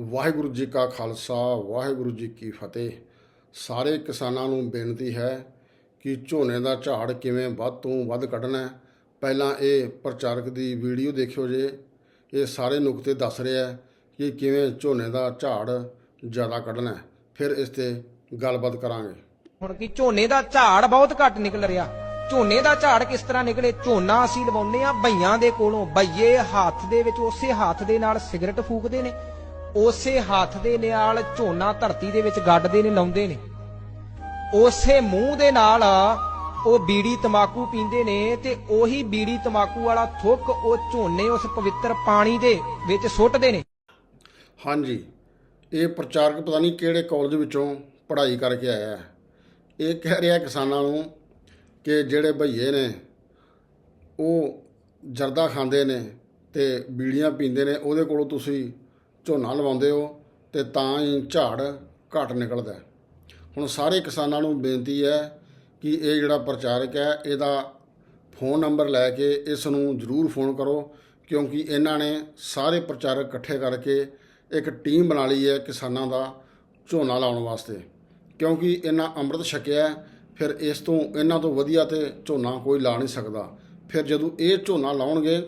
ਵਾਹਿਗੁਰੂ ਜੀ ਕਾ ਖਾਲਸਾ, ਵਾਹਿਗੁਰੂ ਜੀ ਕੀ ਫਤਿਹ। ਸਾਰੇ ਕਿਸਾਨਾਂ ਨੂੰ ਬੇਨਤੀ ਹੈ ਕਿ ਝੋਨੇ ਦਾ ਝਾੜ ਕਿਵੇਂ ਵੱਧ ਤੋਂ ਵੱਧ ਕੱਢਣਾ ਪਹਿਲਾਂ ਇਹ ਪ੍ਰਚਾਰਕ ਦੀ ਵੀਡੀਓ ਦੇਖਿਓ ਜੇ। ਇਹ ਸਾਰੇ ਨੁਕਤੇ ਦੱਸ ਰਿਹਾ ਹੈ ਕਿ ਕਿਵੇਂ ਝੋਨੇ ਦਾ ਝਾੜ ਜ਼ਿਆਦਾ ਕੱਢਣਾ ਫਿਰ ਇਸ ਤੇ ਗੱਲਬਾਤ ਕਰਾਂਗੇ। ਹੁਣ ਕਿ ਝੋਨੇ ਦਾ ਝਾੜ ਬਹੁਤ ਘੱਟ ਨਿਕਲ ਰਿਹਾ। ਝੋਨੇ ਦਾ ਝਾੜ ਕਿਸ ਤਰ੍ਹਾਂ ਨਿਕਲੇ? ਝੋਨਾ ਅਸੀਂ ਲਵਾਉਂਦੇ ਆ ਭਈਆਂ ਦੇ ਕੋਲੋਂ ਭਈਏ ਹੱਥ ਦੇ ਵਿੱਚ, ਉਸੇ ਹੱਥ ਦੇ ਨਾਲ ਸਿਗਰਟ ਫੂਕਦੇ ਨੇ। ਉਸੇ ਹੱਥ ਦੇ ਨਾਲ ਝੋਨਾ ਧਰਤੀ ਦੇ ਵਿੱਚ ਗੱਡਦੇ ਨੇ, ਲਾਉਂਦੇ ਨੇ। ਉਸੇ ਮੂੰਹ ਦੇ ਨਾਲ ਉਹ ਬੀੜੀ ਤਮਾਕੂ ਪੀਂਦੇ ਨੇ ਤੇ ਉਹੀ ਬੀੜੀ ਤਮਾਕੂ ਵਾਲਾ ਥੁੱਕ ਉਹ ਝੋਨੇ ਉਸ ਪਵਿੱਤਰ ਪਾਣੀ ਦੇ ਵਿੱਚ ਸੁੱਟਦੇ ਨੇ। ਹਾਂਜੀ, ਇਹ ਪ੍ਰਚਾਰਕ ਪਤਾ ਨਹੀਂ ਕਿਹੜੇ ਕਾਲਜ ਵਿੱਚੋਂ ਪੜ੍ਹਾਈ ਕਰਕੇ ਆਇਆ ਹੈ। ਇਹ ਕਹਿ ਰਿਹਾ ਕਿਸਾਨਾਂ ਨੂੰ ਕਿ ਜਿਹੜੇ ਭਈਏ ਨੇ, ਉਹ ਜਰਦਾ ਖਾਂਦੇ ਨੇ ਤੇ ਬੀੜੀਆਂ ਪੀਂਦੇ ਨੇ, ਉਹਦੇ ਕੋਲੋਂ ਤੁਸੀਂ ਝੋਨਾ ਲਵਾਉਂਦੇ ਹੋ ਤੇ ਤਾਂ ਹੀ ਝਾੜ ਘੱਟ ਨਿਕਲਦਾ ਹੁਣ ਸਾਰੇ ਕਿਸਾਨਾਂ ਨੂੰ ਬੇਨਤੀ ਹੈ ਕਿ ਇਹ ਜਿਹੜਾ ਪ੍ਰਚਾਰਕ ਹੈ, ਇਹਦਾ ਫੋਨ ਨੰਬਰ ਲੈ ਕੇ ਇਸ ਨੂੰ ਜ਼ਰੂਰ ਫੋਨ ਕਰੋ, ਕਿਉਂਕਿ ਇਹਨਾਂ ਨੇ ਸਾਰੇ ਪ੍ਰਚਾਰਕ ਇਕੱਠੇ ਕਰਕੇ ਇੱਕ ਟੀਮ ਬਣਾ ਲਈ ਹੈ ਕਿਸਾਨਾਂ ਦਾ ਝੋਨਾ ਲਾਉਣ ਵਾਸਤੇ। ਕਿਉਂਕਿ ਇਹਨਾਂ ਅੰਮ੍ਰਿਤ ਛਕਿਆ ਫਿਰ ਇਸ ਤੋਂ ਇਹਨਾਂ ਤੋਂ ਵਧੀਆ ਤੇ ਝੋਨਾ ਕੋਈ ਲਾ ਨਹੀਂ ਸਕਦਾ। ਫਿਰ ਜਦੋਂ ਇਹ ਝੋਨਾ ਲਾਉਣਗੇ,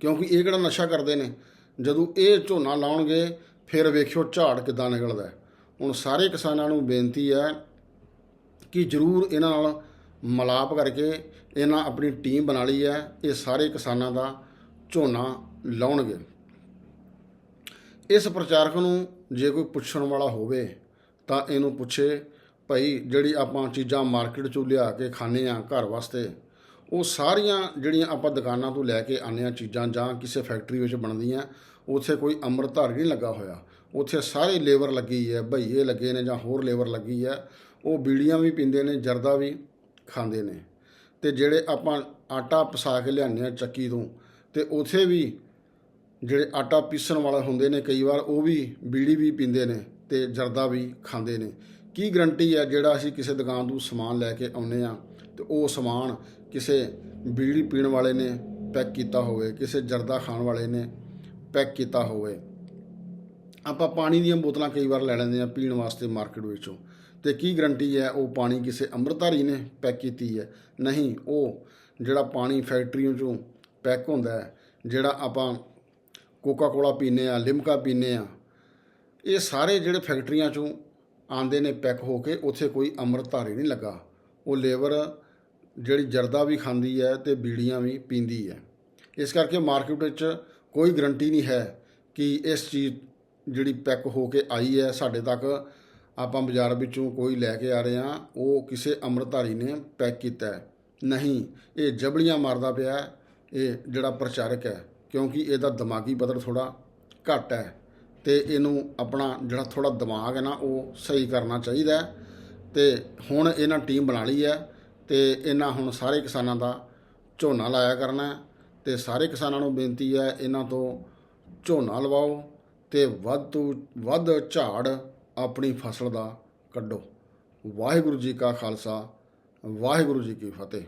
ਕਿਉਂਕਿ ਇਹ ਕਿਹੜਾ ਨਸ਼ਾ ਕਰਦੇ ਨੇ? ਜਦੋਂ ਇਹ ਝੋਨਾ ਲਾਉਣਗੇ, ਫਿਰ ਵੇਖਿਓ ਝਾੜ ਕਿੱਦਾਂ ਨਿਕਲਦਾ ਹੁਣ ਸਾਰੇ ਕਿਸਾਨਾਂ ਨੂੰ ਬੇਨਤੀ ਹੈ ਕਿ ਜਰੂਰ ਇਹਨਾਂ ਨਾਲ ਮਲਾਪ ਕਰਕੇ ਇਹਨਾਂ ਆਪਣੀ ਟੀਮ ਬਣਾ ਲਈ ਹੈ, ਇਹ ਸਾਰੇ ਕਿਸਾਨਾਂ ਦਾ ਝੋਨਾ ਲਾਉਣਗੇ। ਇਸ ਪ੍ਰਚਾਰਕ ਨੂੰ ਜੇ ਕੋਈ ਪੁੱਛਣ ਵਾਲਾ ਹੋਵੇ, ਤਾਂ ਇਹਨੂੰ ਪੁੱਛੇ, ਭਾਈ ਜਿਹੜੀ ਆਪਾਂ ਚੀਜ਼ਾਂ ਮਾਰਕੀਟ ਚੋਂ ਲਿਆ ਕੇ ਖਾਂਦੇ ਆ ਘਰ ਵਾਸਤੇ ਉਹ ਸਾਰੀਆਂ ਜਿਹੜੀਆਂ ਆਪਾਂ ਦੁਕਾਨਾਂ ਤੋਂ ਲੈ ਕੇ ਆਉਂਦੇ ਹਾਂ ਚੀਜ਼ਾਂ ਜਾਂ ਕਿਸੇ ਫੈਕਟਰੀ ਵਿੱਚ ਬਣਦੀਆਂ, ਉੱਥੇ ਕੋਈ ਅੰਮ੍ਰਿਤਧਾਰੀ ਨਹੀਂ ਲੱਗਾ ਹੋਇਆ। ਉੱਥੇ ਸਾਰੇ ਲੇਬਰ ਲੱਗੀ ਹੈ ਭਈਏ ਲੱਗੇ ਨੇ ਜਾਂ ਹੋਰ ਲੇਬਰ ਲੱਗੀ ਹੈ। ਉਹ ਬੀੜੀਆਂ ਵੀ ਪੀਂਦੇ ਨੇ, ਜਰਦਾ ਵੀ ਖਾਂਦੇ ਨੇ। ਤੇ ਜਿਹੜੇ ਆਪਾਂ ਆਟਾ ਪਸਾ ਕੇ ਲਿਆਉਂਦੇ ਆ ਚੱਕੀ ਤੋਂ, ਤੇ ਉੱਥੇ ਵੀ ਜਿਹੜੇ ਆਟਾ ਪੀਸਣ ਵਾਲੇ ਹੁੰਦੇ ਨੇ ਕਈ ਵਾਰ, ਉਹ ਵੀ ਬੀੜੀ ਵੀ ਪੀਂਦੇ ਨੇ ਤੇ ਜਰਦਾ ਵੀ ਖਾਂਦੇ ਨੇ। ਕੀ ਗਰੰਟੀ ਹੈ ਜਿਹੜਾ ਅਸੀਂ ਕਿਸੇ ਦੁਕਾਨ ਤੋਂ ਸਮਾਨ ਲੈ ਕੇ ਆਉਨੇ ਆ ਤੇ ਉਹ ਸਮਾਨ ਕਿਸੇ ਬੀੜੀ ਪੀਣ ਵਾਲੇ ਨੇ ਪੈਕ ਕੀਤਾ ਹੋਵੇ, ਕਿਸੇ ਜਰਦਾ ਖਾਣ ਵਾਲੇ ਨੇ ਪੈਕ ਕੀਤਾ ਹੋਵੇ। ਆਪਾਂ ਪਾਣੀ ਦੀਆਂ ਬੋਤਲਾਂ ਕਈ ਵਾਰ ਲੈ ਲੈਂਦੇ ਆ ਪੀਣ ਵਾਸਤੇ ਮਾਰਕੀਟ ਵਿੱਚੋਂ। ਤੇ ਕੀ ਗਰੰਟੀ ਹੈ, ਉਹ ਪਾਣੀ ਕਿਸੇ ਅੰਮ੍ਰਿਤਧਾਰੀ ਨੇ ਪੈਕ ਕੀਤੀ ਹੈ? ਨਹੀਂ, ਉਹ ਜਿਹੜਾ ਪਾਣੀ ਫੈਕਟਰੀਆਂ ਚੋਂ ਪੈਕ ਹੁੰਦਾ ਹੈ, ਜਿਹੜਾ ਆਪਾਂ ਕੋਕਾ ਕੋਲਾ ਪੀਨੇ ਆ ਲਿਮਕਾ ਪੀਨੇ ਆ ਇਹ ਸਾਰੇ ਜਿਹੜੇ ਫੈਕਟਰੀਆਂ ਚੋਂ ਆਂਦੇ ਨੇ ਪੈਕ ਹੋ ਕੇ, ਉੱਥੇ ਕੋਈ ਅੰਮ੍ਰਿਤਧਾਰੀ ਨਹੀਂ ਲੱਗਾ। ਉਹ ਲੇਬਰ ਜਿਹੜੀ ਜਰਦਾ ਵੀ ਖਾਂਦੀ ਹੈ ਤੇ ਬੀੜੀਆਂ ਵੀ ਪੀਂਦੀ ਹੈ। ਇਸ ਕਰਕੇ ਮਾਰਕੀਟ ਵਿੱਚ ਕੋਈ ਗਰੰਟੀ ਨਹੀਂ ਹੈ ਕਿ ਇਸ ਚੀਜ਼ ਜਿਹੜੀ ਪੈਕ ਹੋ ਕੇ ਆਈ ਹੈ, ਸਾਡੇ ਤੱਕ ਆਪਾਂ ਬਾਜ਼ਾਰ ਵਿੱਚੋਂ ਕੋਈ ਲੈ ਕੇ ਆ ਰਹੇ ਹਾਂ, ਉਹ ਕਿਸੇ ਅੰਮ੍ਰਿਤਧਾਰੀ ਨੇ ਪੈਕ ਕੀਤਾ ਹੈ। ਨਹੀਂ, ਇਹ ਜਬਲੀਆਂ ਮਾਰਦਾ ਪਿਆ ਇਹ ਜਿਹੜਾ ਪ੍ਰਚਾਰਕ ਹੈ, ਕਿਉਂਕਿ ਇਹਦਾ ਦਿਮਾਗੀ ਪੱਧਰ ਥੋੜਾ ਘੱਟ ਹੈ ਤੇ ਇਹਨੂੰ ਆਪਣਾ ਜਿਹੜਾ ਥੋੜਾ ਦਿਮਾਗ ਹੈ ਨਾ, ਉਹ ਸਹੀ ਕਰਨਾ ਚਾਹੀਦਾ ਹੈ ਤੇ ਹੁਣ ਇਹਨਾਂ ਟੀਮ ਬਣਾ ਲਈ ਹੈ ਤੇ ਇਹਨਾਂ ਹੁਣ ਸਾਰੇ ਕਿਸਾਨਾਂ ਦਾ ਝੋਨਾ ਲਾਇਆ ਕਰਨਾ ਹੈ ਤੇ ਸਾਰੇ ਕਿਸਾਨਾਂ ਨੂੰ ਬੇਨਤੀ ਹੈ ਇਹਨਾਂ ਤੋਂ ਝੋਨਾ ਲਵਾਓ ਤੇ ਵੱਧ ਤੋਂ ਵੱਧ ਝਾੜ ਆਪਣੀ ਫਸਲ ਦਾ ਕੱਢੋ। ਵਾਹਿਗੁਰੂ ਜੀ ਕਾ ਖਾਲਸਾ, ਵਾਹਿਗੁਰੂ ਜੀ ਕੀ ਫਤਿਹ।